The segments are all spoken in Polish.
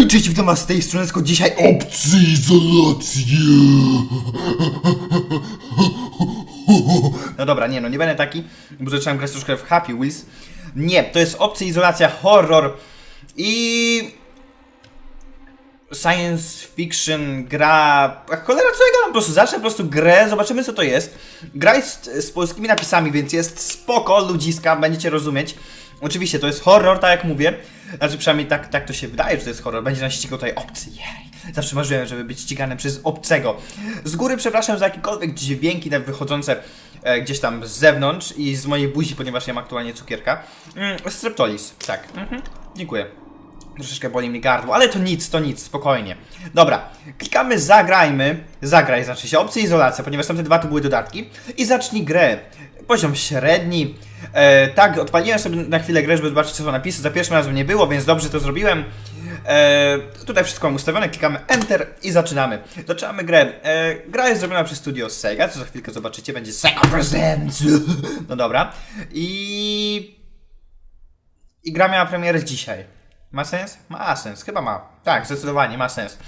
Hej, cześć, witam was z tej strony, tylko dzisiaj obcy izolacji. No dobra, nie no, nie będę taki, bo zacząłem grać troszkę w Happy Wheels. Nie, to jest obcy izolacja, horror i... Science fiction, gra... A cholera, co ja gadam? Po prostu zacznę po prostu grę, zobaczymy co to jest. Gra jest z polskimi napisami, więc jest spoko, ludziska, będziecie rozumieć. Oczywiście to jest horror, tak jak mówię. Znaczy przynajmniej tak, tak to się wydaje, że to jest horror. Będzie nas ścigał tutaj obcy, jej. Zawsze marzyłem, żeby być ścigany przez obcego. Z góry przepraszam za jakiekolwiek dźwięki wychodzące e, gdzieś tam z zewnątrz i z mojej buzi, ponieważ ja mam aktualnie cukierka. Mm, streptolis, tak. Mhm. Dziękuję. Troszeczkę boli mi gardło, ale to nic, to nic, spokojnie. Dobra, klikamy zagrajmy. Zagraj znaczy się opcja izolacja, ponieważ tamte dwa to były dodatki. I zacznij grę. Poziom średni. E, tak, odpaliłem sobie na chwilę grę, żeby zobaczyć co są napisy. Za pierwszym razem nie było, więc dobrze to zrobiłem. E, tutaj wszystko mam ustawione, klikamy Enter i zaczynamy. Zaczynamy grę. E, gra jest zrobiona przez studio Sega, co za chwilkę zobaczycie, będzie Sega Presents. No dobra. I... I gra miała premierę dzisiaj. Ma sens? Ma sens, chyba ma. Tak, zdecydowanie ma sens.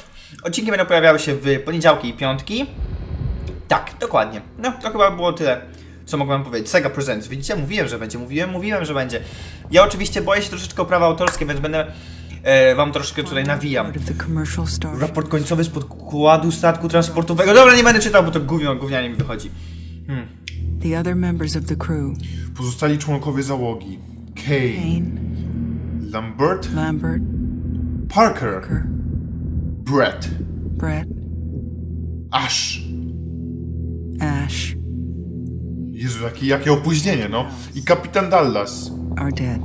Odcinki będą pojawiały się w poniedziałki i piątki. Tak, dokładnie. No, to chyba było tyle, co mogłem wam powiedzieć. Sega Presents. Widzicie? Mówiłem, że będzie. Mówiłem, mówiłem, że będzie. Ja oczywiście boję się troszeczkę o prawa autorskie, więc będę e, wam troszkę tutaj nawijam. Raport końcowy z podkładu statku transportowego. Dobra, nie będę czytał, bo to gówno, gównianie mi wychodzi. The other members of the crew, Pozostali członkowie załogi. Kane, Kane, Lambert, Lambert, Parker, Kerr, Brett, Brett, Ash. Ash Jezu, jakie, jakie opóźnienie, no. I kapitan Dallas. are dead.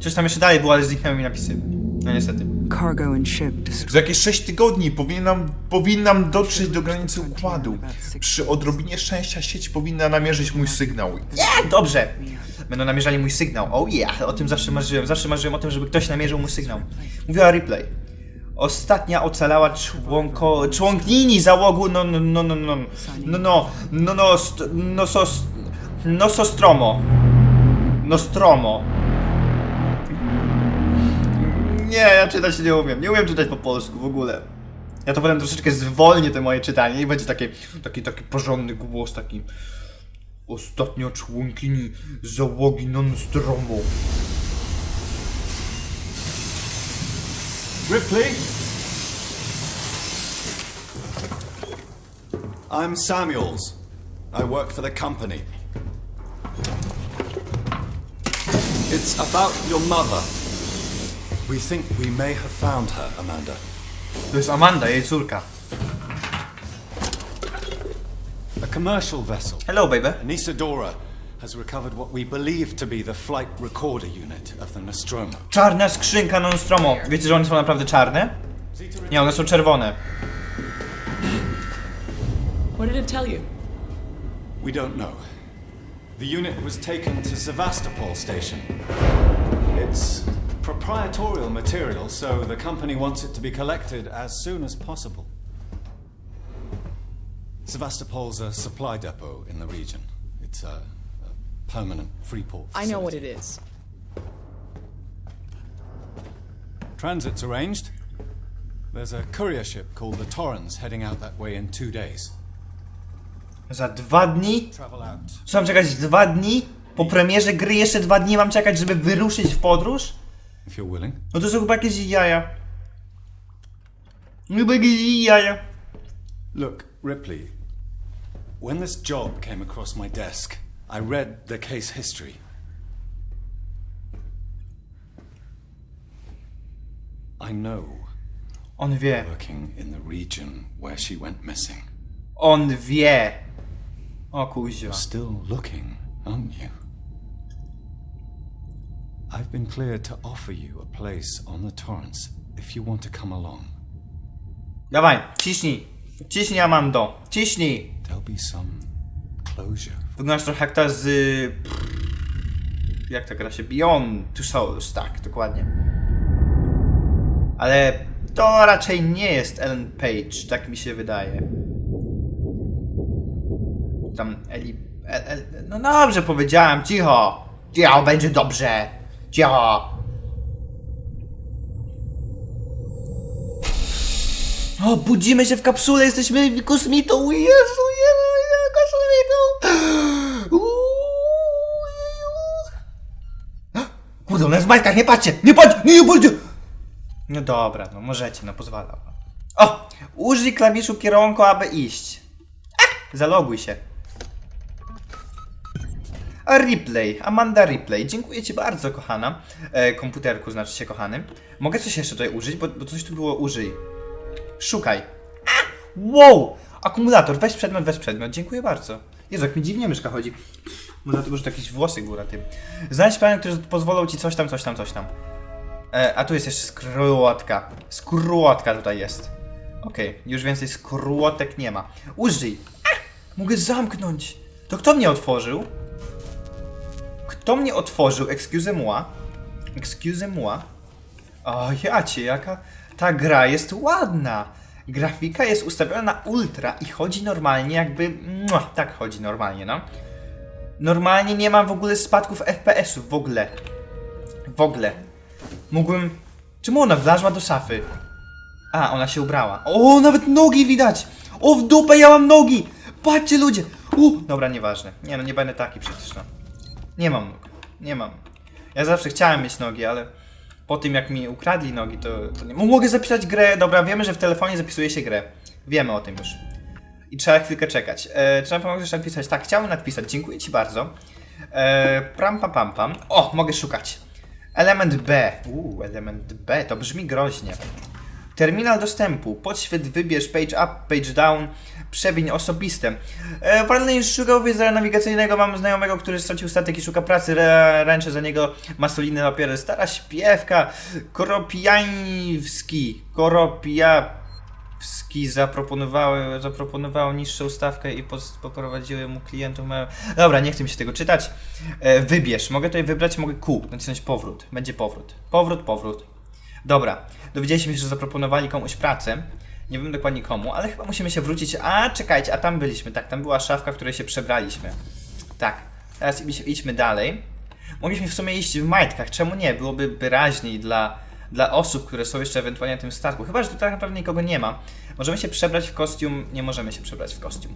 Coś tam jeszcze dalej było, ale zniknęły mi napisy. No niestety. Cargo and ship destroyed. Za jakieś 6 tygodni powinnam, powinnam dotrzeć do granicy układu. Przy odrobinie szczęścia sieć powinna namierzyć mój sygnał. Nie, dobrze. Będą namierzali mój sygnał. Oh yeah, o tym zawsze marzyłem. Zawsze marzyłem o tym, żeby ktoś namierzył mój sygnał. Mówiła Ripley. Ostatnia ocalała członko, członkini załogu no no no no no no no no no st, no so, Nosostromo. Nostromo. Nie, ja czytać nie umiem. Nie umiem czytać po polsku w ogóle. Ja to potem troszeczkę zwolnię te moje czytanie i będzie takie, taki, taki porządny głos, taki ostatnia członkini załogi non-stromu. Ripley? I'm Samuels. I work for the company. It's about your mother. We think we may have found her, Amanda. To jest Amanda, jej córka. A commercial vessel, Hello, baby. Anisadora, has recovered what we believe to be the flight recorder unit of the Nostromo. Czarna skrzynka non-stromo. Wiecie, że one są naprawdę czarne? Nie, one są czerwone. What did it tell you? We don't know. The unit was taken to Sevastopol station. It's proprietorial material, so the company wants it to be collected as soon as possible. Sevastopol's a supply depot in the region. It's a, a permanent free port. I know what it is. Transit's arranged. There's a courier ship called the Torrens heading out that way in two days. Za dwa dni? Travel out. Co mam czekać dwa dni? Po premierze gry jeszcze dwa dni mam czekać, żeby wyruszyć w podróż? If you're willing. No to są chyba jakieś jaja. Chyba jakieś jaja. Look, Ripley, when this job came across my desk, I read the case history. I know On wie. working in the region where she went missing. On wie. O kuźwa. Still looking, aren't you? I've been cleared to offer you a place on the Torrens if you want to come along. Dawaj, ciśnij. Ciśnij, Amando. Ciśnij. There'll be some closure. Wyglądasz trochę jak ta z... Jak ta gra się? Beyond Two Souls, tak, dokładnie. Ale to raczej nie jest Ellen Page, tak mi się wydaje. Tam Eli... El, El, no dobrze powiedziałem, cicho! Cicho, będzie dobrze! Cicho! O, budzimy się w kapsule, jesteśmy kosmitą. Jezu, Jezu, Jezu, kosmitą. Kurde, ona jest w majtkach, nie patrzcie, nie patrzcie, nie, nie patrzcie. No dobra, no możecie, no pozwalam. O, użyj klawiszu kierunku, aby iść. Zaloguj się. A Replay, Amanda Replay, dziękuję Ci bardzo, kochana. E, komputerku, znaczy się, kochany. Mogę coś jeszcze tutaj użyć, bo, bo coś tu było użyj. Szukaj. A! Wow! Akumulator, weź przedmiot, weź przedmiot, dziękuję bardzo. Jezu, jak mi dziwnie myszka chodzi. Może dlatego, że to jakieś włosy góra tym. Znajdź plan, który pozwolą Ci coś tam, coś tam, coś tam. E, a tu jest jeszcze skrótka. Skrótka tutaj jest. Okej, już więcej skrótek nie ma. Użyj. A! Mogę zamknąć. To kto mnie otworzył? Kto mnie otworzył? Excuse moi. Excuse moi. O, jacie, jaka ta gra jest ładna. Grafika jest ustawiona na ultra i chodzi normalnie jakby... Mua, tak chodzi normalnie, no. Normalnie nie mam w ogóle spadków FPS-ów, w ogóle. W ogóle. Mógłbym... Czemu ona wlazła do szafy? A, ona się ubrała. O, nawet nogi widać! O, w dupę ja mam nogi! Patrzcie ludzie! U, dobra, nieważne. Nie no, nie będę taki przecież, no. Nie mam nóg. Nie mam. Ja zawsze chciałem mieć nogi, ale po tym jak mi ukradli nogi, to, to nie. Mogę zapisać grę. Dobra, wiemy, że w telefonie zapisuje się grę. Wiemy o tym już. I trzeba chwilkę czekać. E, trzeba pomóc jeszcze napisać. Tak, chciałem napisać. Dziękuję Ci bardzo. E, pam pam pam. O, mogę szukać. Element B. Uuu, element B. To brzmi groźnie. Terminal dostępu. Podświet, wybierz page up, page down, przewiń osobiste. E, Paralelnie szukał wizera nawigacyjnego. Mam znajomego, który stracił statek i szuka pracy. Re, ręczę za niego masoliny papiery. Stara śpiewka. Koropijański. Koropiawski zaproponowały, zaproponowały niższą stawkę i poprowadziły mu klientów. Dobra, nie chcę mi się tego czytać. E, wybierz. Mogę tutaj wybrać, mogę Q. Nacisnąć powrót. Będzie powrót. Powrót, powrót. Dobra, dowiedzieliśmy się, że zaproponowali komuś pracę. Nie wiem dokładnie komu, ale chyba musimy się wrócić. A, czekajcie, a tam byliśmy, tak, tam była szafka, w której się przebraliśmy. Tak, teraz idź- idźmy dalej. Mogliśmy w sumie iść w majtkach, czemu nie? Byłoby wyraźniej dla, dla osób, które są jeszcze ewentualnie na tym statku. Chyba, że tu tak naprawdę nikogo nie ma. Możemy się przebrać w kostium, nie możemy się przebrać w kostium.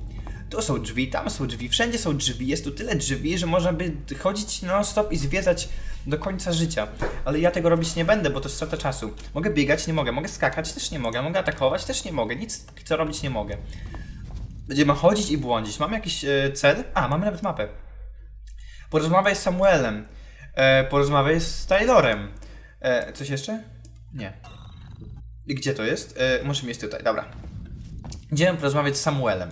Tu są drzwi, tam są drzwi, wszędzie są drzwi, jest tu tyle drzwi, że można by chodzić non-stop i zwiedzać do końca życia. Ale ja tego robić nie będę, bo to strata czasu. Mogę biegać, nie mogę, mogę skakać, też nie mogę, mogę atakować, też nie mogę, nic co robić nie mogę. Będziemy chodzić i błądzić. Mamy jakiś e, cel? A, mamy nawet mapę. Porozmawiaj z Samuelem. E, porozmawiaj z Taylorem. E, coś jeszcze? Nie. I gdzie to jest? E, muszę mieć tutaj, dobra. Idziemy porozmawiać z Samuelem.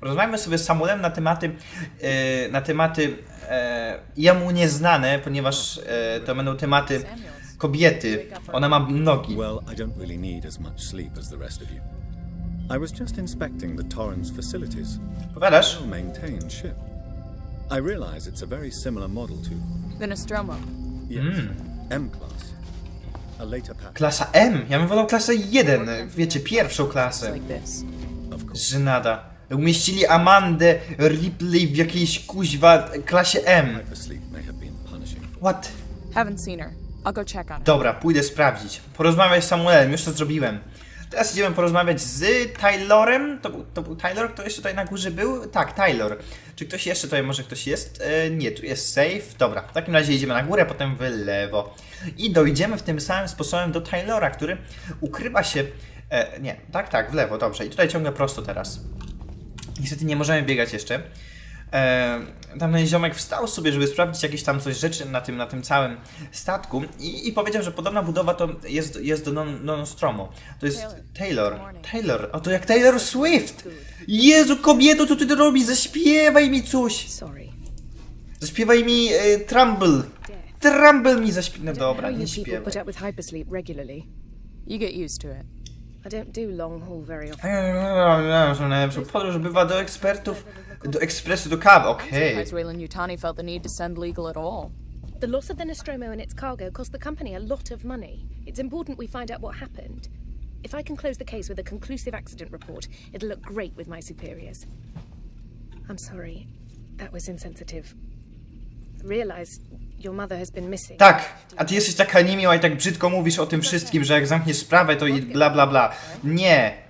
Porozmawiamy sobie z Samuelem na tematy, e, na tematy e, jemu nieznane, ponieważ e, to będą tematy kobiety. Ona ma nogi. Well, I don't really need as much sleep as the rest of you. I was just inspecting the Torrens facilities. Powiadasz? Well maintained ship. I realize it's a very similar model to, The Nostromo. yes, M class. Klasa M. Ja bym wolał klasę 1. Wiecie, pierwszą klasę. Żenada. Umieścili Amandę Ripley w jakiejś kuźwa klasie M. What? Haven't seen her. I'll go check on her. Dobra, pójdę sprawdzić. Porozmawiać z Samuelem, już to zrobiłem. Teraz idziemy porozmawiać z Taylorem. To był, to był Taylor? Kto jeszcze tutaj na górze był? Tak, Taylor. Czy ktoś jeszcze tutaj może ktoś jest? E, nie, tu jest safe. Dobra, w takim razie idziemy na górę, potem w lewo. I dojdziemy w tym samym sposobem do Taylora, który ukrywa się. E, nie, tak, tak, w lewo, dobrze. I tutaj ciągle prosto teraz. Niestety nie możemy biegać jeszcze. E, tam ten ziomek wstał sobie, żeby sprawdzić jakieś tam coś rzeczy na tym, na tym całym statku i, i powiedział, że podobna budowa to jest, jest do non, Nostromo. To jest Taylor. Taylor. O, to jak Taylor Swift! Jezu, kobieto, co ty to robisz? Zaśpiewaj mi coś! Zaśpiewaj mi e, Trumble. Trumble mi zaśpiewa. No dobra, nie śpiewaj. You get used to it. I don't do long haul very often. Najlepszą podróż bywa do ekspertów, do ekspresu, do kawy, okej. Surprised Wayland Yutani felt the need to send legal at all. The loss of the Nostromo and its cargo cost the company a lot of money. It's important we find out what happened. If I can close the case with a conclusive accident report, it'll look great with my superiors. I'm sorry. That was insensitive. Realize your mother has been missing. Tak, a ty jesteś taka niemiła i tak brzydko mówisz o tym wszystkim, że jak zamkniesz sprawę, to i bla bla bla. Nie,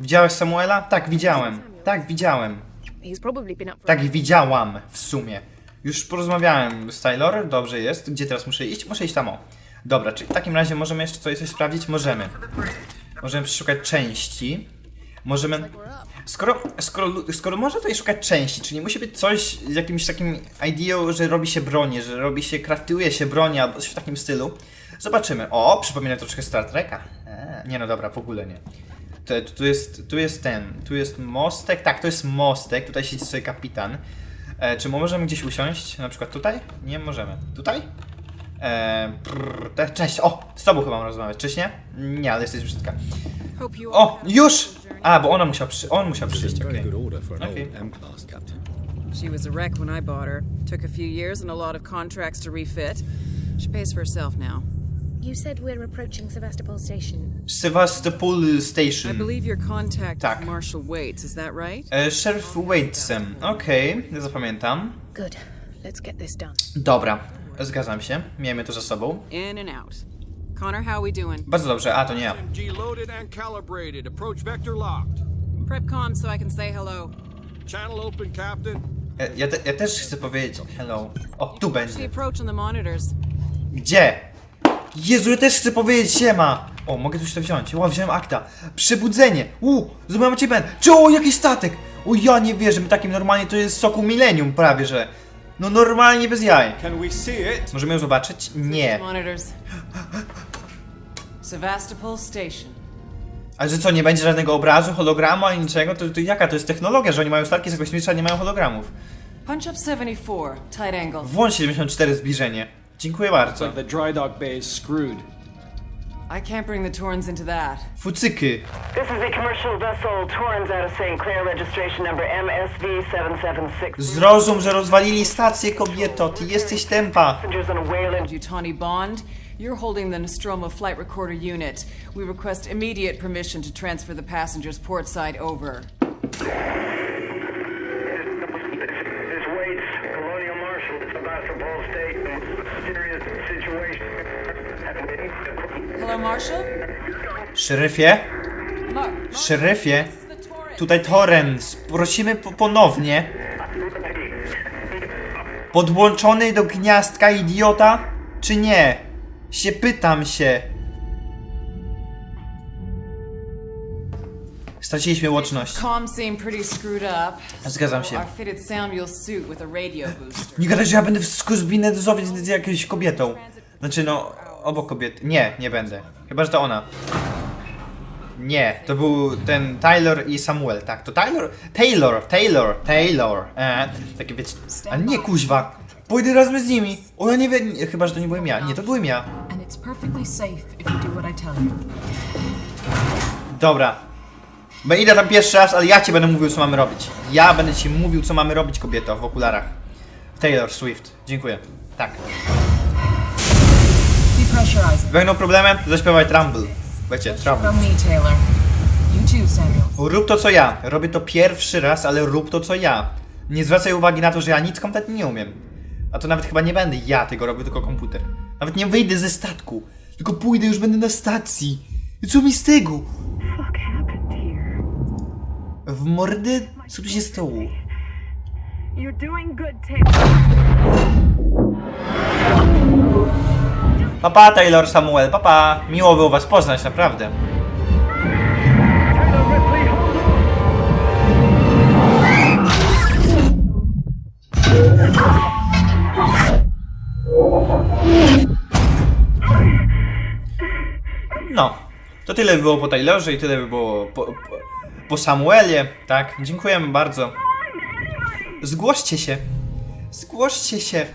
Widziałeś Samuela? Tak, widziałem. Tak, widziałem. He's probably been up for Tak, widziałam w sumie. Już porozmawiałem z Taylor, dobrze jest. Gdzie teraz muszę iść? Muszę iść tam o. Dobra, czyli w takim razie możemy jeszcze coś, coś sprawdzić? Możemy. Możemy przeszukać części. Możemy... Skoro, skoro, skoro można tutaj szukać części, czyli musi być coś z jakimś takim ideą, że robi się bronię, że robi się, kraftuje się bronię albo coś w takim stylu. Zobaczymy. O, przypomina troszkę Star Treka. Eee, nie no dobra, w ogóle nie. Tu, tu, jest, tu jest ten, tu jest mostek, tak, to jest mostek, tutaj siedzi sobie kapitan. E, czy możemy gdzieś usiąść? Na przykład tutaj? Nie możemy. Tutaj? E, prrr, te- cześć, o, z tobą chyba mam rozmawiać, cześć nie? Nie, ale jesteś brzydka. O, już! A, bo ona musiała przy, on musiał przyjść, okej. Okay. She was a wreck when I bought her. Took a few years and a lot of contracts to refit. She pays for herself now. You said we're approaching Sevastopol Station. Sevastopol I Station. believe your contact Tak. is Marshall Waits, is that right? E, Sheriff Waitsem, okej, ja zapamiętam. Good. Let's get this done. Dobra, zgadzam się, miejmy to za sobą. In and out. Connor, how we doing? Bardzo dobrze, a to nie ja. Loaded and calibrated. Approach vector locked. Prep comm so I can say hello. Channel open, Captain. Ja, ja, te, ja też chcę powiedzieć hello. O, tu The będzie. approach on the monitors. Gdzie? Jezu, ja też chcę powiedzieć siema! O, mogę coś to wziąć. Ła, wziąłem akta. Przebudzenie! U, zrobiłem cię ben. Czy o, jakiś statek! O, ja nie wierzę, my takim normalnie to jest soku milenium prawie, że... No normalnie bez jaj. Can we see it? Możemy ją zobaczyć? Nie. Sevastopol Station. A że co, nie będzie żadnego obrazu, hologramu ani niczego? To, to jaka to jest technologia, że oni mają statki z kosmiczne, a nie mają hologramów? Punch up 74, tight angle. Włącz 74 zbliżenie. Dziękuję bardzo. The dry dock bay is screwed. I can't bring the Torns into that. Fucyky. This is a commercial vessel Torrens out of St. Clair, registration number MSV 776. Zrozum, że rozwalili stację, kobieto. Ty jesteś tempa. Passengers on a Wayland Utani Bond, you're holding the Nostromo flight recorder unit. We request immediate permission to transfer the passengers port side over. Hello, Marshall? Szeryfie? Mar- Szeryfie? Tutaj Torrens. Prosimy po ponownie. Podłączony do gniazdka idiota? Czy nie? Się pytam się. Straciliśmy łączność. Zgadzam się. Nie gadaj, że ja będę zbinetyzować z jakąś kobietą. Znaczy no, obok kobiety. Nie, nie będę. Chyba, że to ona. Nie, to był ten Taylor i Samuel, tak. To Taylor, Taylor, Taylor, Taylor. E, takie wiecie. A nie kuźwa. Pójdę razem z nimi. O, ja nie wiem, nie, chyba, że to nie byłem ja. Nie, to byłem ja. Dobra. Bo idę tam pierwszy raz, ale ja ci będę mówił, co mamy robić. Ja będę ci mówił, co mamy robić, kobieto, w okularach. Taylor Swift. Dziękuję. Tak. Będą problemy? Zaśpiewaj Trumble. Wiecie, Trumble. Rób to co ja. Robię to pierwszy raz, ale rób to co ja. Nie zwracaj uwagi na to, że ja nic kompletnie nie umiem. A to nawet chyba nie będę ja tego robił, tylko komputer. Nawet nie wyjdę ze statku. Tylko pójdę, już będę na stacji. I co mi z tego? W mordy? Co tu się stało? You're doing good, Taylor. Papa Taylor Samuel, papa. Miło było was poznać, naprawdę. No, to tyle by było po Taylorze i tyle by było po, po, po Samuelie, tak? Dziękujemy bardzo. Zgłoście się. Zgłoście się.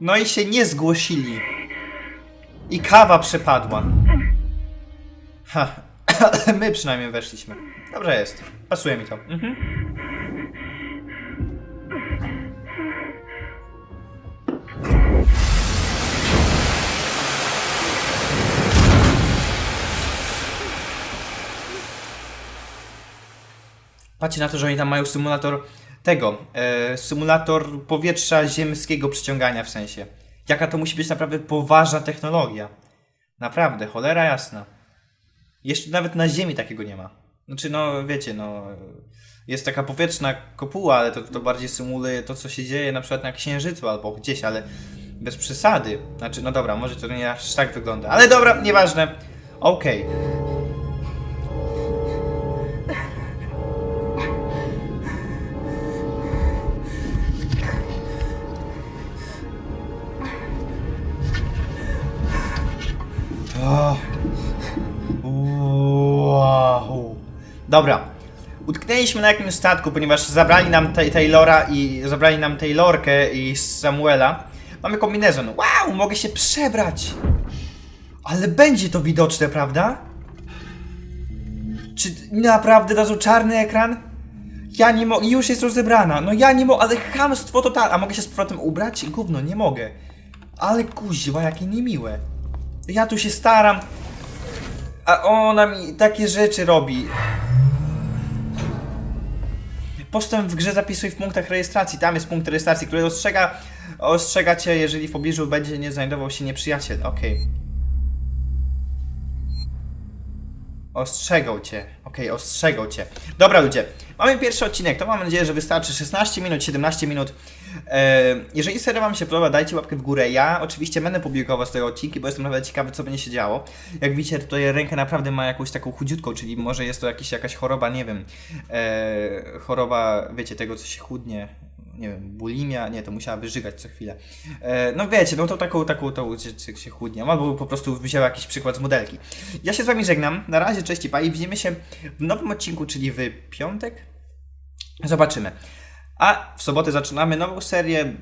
No i się nie zgłosili. I kawa przepadła. Ha, my przynajmniej weszliśmy. Dobrze jest. Pasuje mi to. Mhm. Patrzcie na to, że oni tam mają symulator tego, e, symulator powietrza ziemskiego przyciągania w sensie. Jaka to musi być naprawdę poważna technologia. Naprawdę, cholera jasna. Jeszcze nawet na Ziemi takiego nie ma. Znaczy, no wiecie, no. Jest taka powietrzna kopuła, ale to, to bardziej symuluje to, co się dzieje na przykład na Księżycu albo gdzieś, ale bez przesady. Znaczy, no dobra, może to nie aż tak wygląda. Ale dobra, nieważne. Okej. O. Dobra. Utknęliśmy na jakimś statku, ponieważ zabrali nam Ta- Taylora i zabrali nam Taylorkę i Samuela. Mamy kombinezon. Wow, mogę się przebrać. Ale będzie to widoczne, prawda? Czy naprawdę dadzą czarny ekran? Ja nie mogę, już jest rozebrana. No ja nie mogę, ale chamstwo totalne. A mogę się z powrotem ubrać? Gówno, nie mogę. Ale kuźwa, jakie niemiłe. Ja tu się staram, a ona mi takie rzeczy robi. Postęp w grze zapisuj w punktach rejestracji. Tam jest punkt rejestracji, który ostrzega, ostrzega cię, jeżeli w pobliżu będzie nie znajdował się nieprzyjaciel. Okej. Ostrzegał cię. Okej, ostrzegał cię. Dobra ludzie, mamy pierwszy odcinek, to mam nadzieję, że wystarczy 16 minut, 17 minut. E, jeżeli seria wam się podoba, dajcie łapkę w górę. Ja oczywiście będę publikował z tego odcinki, bo jestem naprawdę ciekawy, co będzie się działo. Jak widzicie, tutaj rękę naprawdę ma jakąś taką chudziutką, czyli może jest to jakiś, jakaś choroba, nie wiem, e, choroba, wiecie, tego, co się chudnie, nie wiem, bulimia, nie, to musiała wyżygać co chwilę. E, no wiecie, no to taką, taką, tą, że się chudnie, albo po prostu wzięła jakiś przykład z modelki. Ja się z wami żegnam, na razie, cześć i pa i widzimy się w nowym odcinku, czyli w piątek. Zobaczymy. A w sobotę zaczynamy nową serię e,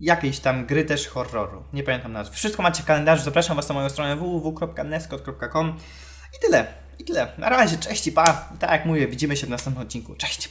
jakiejś tam gry też horroru. Nie pamiętam nazwy. Wszystko macie w kalendarzu. Zapraszam Was na moją stronę www.neskot.com i tyle. I tyle. Na razie, cześć i pa. I tak jak mówię, widzimy się w następnym odcinku. Cześć.